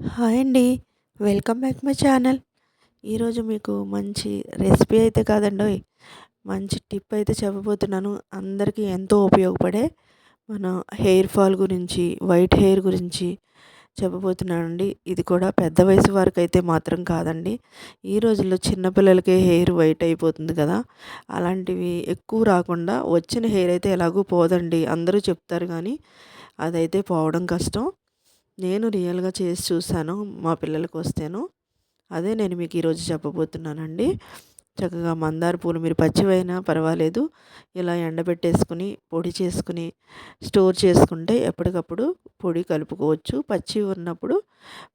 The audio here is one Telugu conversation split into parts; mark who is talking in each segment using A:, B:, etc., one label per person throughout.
A: హాయ్ అండి. Welcome back my channel. ఈరోజు మీకు మంచి రెసిపీ అయితే కాదండి మంచి టిప్ అయితే చెప్పబోతున్నాను. అందరికీ ఎంతో ఉపయోగపడే మన హెయిర్ ఫాల్ గురించి వైట్ హెయిర్ గురించి చెప్పబోతున్నానండి. ఇది కూడా పెద్ద వయసు వారికి అయితే మాత్రం కాదండి. ఈ రోజుల్లో చిన్నపిల్లలకే హెయిర్ వైట్ అయిపోతుంది కదా. అలాంటివి ఎక్కువ రాకుండా వచ్చిన హెయిర్ అయితే ఎలాగూ పోదండి. అందరూ చెప్తారు కానీ అదైతే పోవడం కష్టం. నేను రియల్గా చేసి చూశాను మా పిల్లలకి వస్తేను. అదే నేను మీకు ఈరోజు చెప్పబోతున్నానండి. చక్కగా మందార పూలు మీరు పచ్చివైనా పర్వాలేదు. ఇలా ఎండబెట్టేసుకుని పొడి చేసుకుని స్టోర్ చేసుకుంటే ఎప్పటికప్పుడు పొడి కలుపుకోవచ్చు. పచ్చివి ఉన్నప్పుడు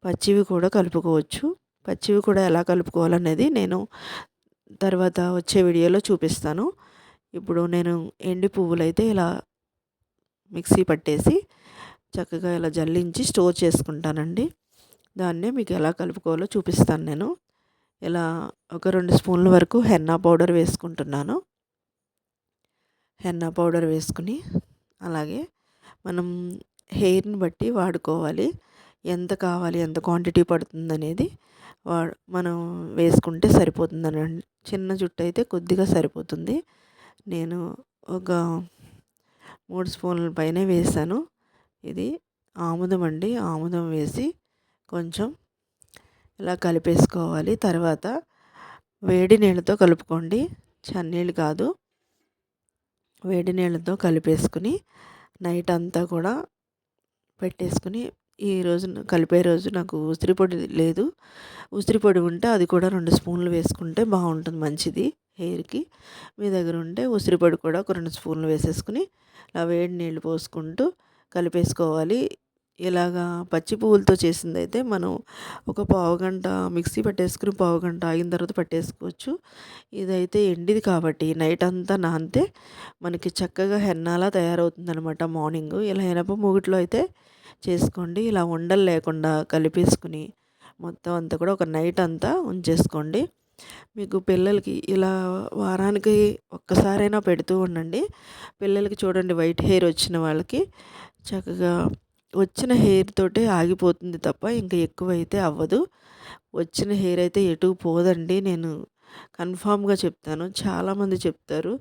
A: పచ్చివి కూడా కలుపుకోవచ్చు. పచ్చివి కూడా ఎలా కలుపుకోవాలనేది నేను తర్వాత వచ్చే వీడియోలో చూపిస్తాను. ఇప్పుడు నేను ఎండి పువ్వులు అయితే ఇలా మిక్సీ పట్టేసి చక్కగా ఇలా జల్లించి స్టోర్ చేసుకుంటానండి. దాన్నే మీకు ఎలా కలుపుకోవాలో చూపిస్తాను నేను. ఇలా ఒక రెండు స్పూన్ల వరకు హెన్నా పౌడర్ వేసుకుంటున్నాను. హెన్నా పౌడర్ వేసుకుని అలాగే మనం హెయిర్ని బట్టి వాడుకోవాలి. ఎంత కావాలి ఎంత క్వాంటిటీ పడుతుంది అనేది వా మనం వేసుకుంటే సరిపోతుందని చిన్న జుట్టు అయితే కొద్దిగా సరిపోతుంది. నేను ఒక మూడు స్పూన్ల పైనే వేసాను. ఇది ఆముదం అండి. ఆముదం వేసి కొంచెం ఇలా కలిపేసుకోవాలి. తర్వాత వేడి నీళ్ళతో కలుపుకోండి. చన్నీళ్ళు కాదు. వేడి నీళ్ళతో కలిపేసుకుని నైట్ అంతా కూడా పెట్టేసుకుని ఈ రోజు కలిపే రోజు నాకు ఉసిరి పొడి లేదు. ఉసిరి పొడి ఉంటే అది కూడా రెండు స్పూన్లు వేసుకుంటే బాగుంటుంది మంచిది హెయిర్కి. మీ దగ్గర ఉంటే ఉసిరి పొడి కూడా ఒక రెండు స్పూన్లు వేసేసుకుని అలా వేడి నీళ్ళు పోసుకుంటూ కలిపేసుకోవాలి. ఇలాగా పచ్చి పువ్వులతో చేసింది అయితే మనం ఒక పావు గంట మిక్సీ పట్టేసుకుని పావు గంట ఆగిన తర్వాత పట్టేసుకోవచ్చు. ఇదైతే ఎండిది కాబట్టి నైట్ అంతా నానితే మనకి చక్కగా హెన్నాలా తయారవుతుందనమాట మార్నింగ్. ఇలా ఎనప మూగిట్లో అయితే చేసుకోండి. ఇలా ఉండలు లేకుండా కలిపేసుకుని మొత్తం అంతా కూడా ఒక నైట్ అంతా ఉంచేసుకోండి. మీకు పిల్లలకి ఇలా వారానికి ఒక్కసారైనా పెడుతూ ఉండండి. పిల్లలకి చూడండి వైట్ హెయిర్ వచ్చిన వాళ్ళకి. చక్కగా వచ్చిన హెయిర్ తోటే ఆగిపోతుంది తప్ప ఇంకా ఎక్కువ అయితే అవ్వదు. వచ్చిన హెయిర్ అయితే ఎటు పోదండి. నేను కన్ఫామ్గా చెప్తాను. చాలామంది చెప్తారు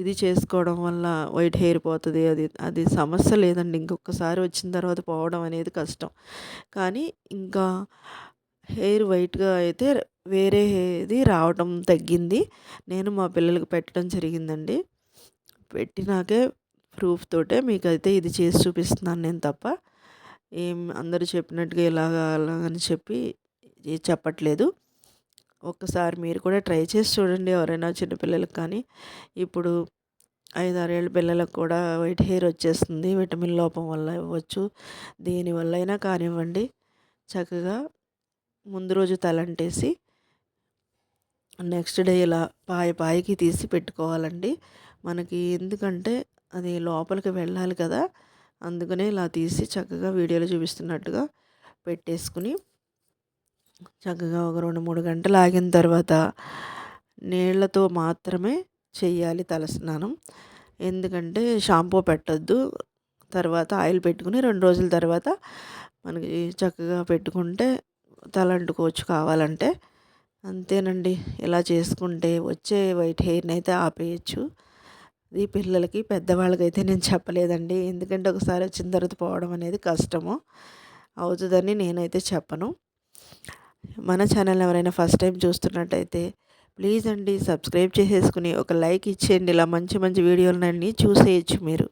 A: ఇది చేసుకోవడం వల్ల వైట్ హెయిర్ పోతుంది అది అది సమస్య లేదండి. ఇంకొకసారి వచ్చిన తర్వాత పోవడం అనేది కష్టం. కానీ ఇంకా హెయిర్ వైట్గా అయితే వేరే ఇది రావడం తగ్గింది. నేను మా పిల్లలకు పెట్టడం జరిగిందండి. పెట్టినాకే ప్రూఫ్ తోటే మీకు అయితే ఇది చేసి చూపిస్తున్నాను నేను తప్ప. ఏం అందరూ చెప్పినట్టుగా ఇలాగా అలాగని చెప్పి చెప్పట్లేదు. ఒక్కసారి మీరు కూడా ట్రై చేసి చూడండి ఎవరైనా చిన్నపిల్లలకు కానీ. ఇప్పుడు ఐదారేళ్ళ పిల్లలకు కూడా వైట్ హెయిర్ వచ్చేస్తుంది విటమిన్ లోపం వల్ల ఇవ్వచ్చు దేనివల్ల అయినా కానివ్వండి. చక్కగా ముందు రోజు తలంటేసి నెక్స్ట్ డే ఇలా పాయ పాయకి తీసి పెట్టుకోవాలండి. మనకి ఎందుకంటే అది లోపలికి వెళ్ళాలి కదా! అందుకనే ఇలా తీసి చక్కగా వీడియోలో చూపిస్తున్నట్టుగా పెట్టేసుకుని చక్కగా ఒక రెండు మూడు గంటలు ఆగిన తర్వాత నీళ్ళతో మాత్రమే చెయ్యాలి తలస్నానం ఎందుకంటే షాంపూ పెట్టద్దు. తర్వాత ఆయిల్ పెట్టుకుని రెండు రోజుల తర్వాత మనకి చక్కగా పెట్టుకుంటే తల అంటుకోవచ్చు కావాలంటే. అంతేనండి. ఇలా చేసుకుంటే వచ్చే వైట్ హెయిర్ని అయితే ఆపేయచ్చు. ఇది పిల్లలకి పెద్దవాళ్ళకైతే నేను చెప్పలేదండి. ఎందుకంటే ఒకసారి వచ్చిన తర్వాత పోవడం అనేది కష్టము. అవుతుందని నేనైతే చెప్పను. మన ఛానల్ ఎవరైనా ఫస్ట్ టైం చూస్తున్నట్టయితే ప్లీజ్ అండి సబ్స్క్రైబ్ చేసేసుకుని ఒక లైక్ ఇచ్చేయండి. ఇలా మంచి మంచి వీడియోలన్నీ చూసేయచ్చు మీరు.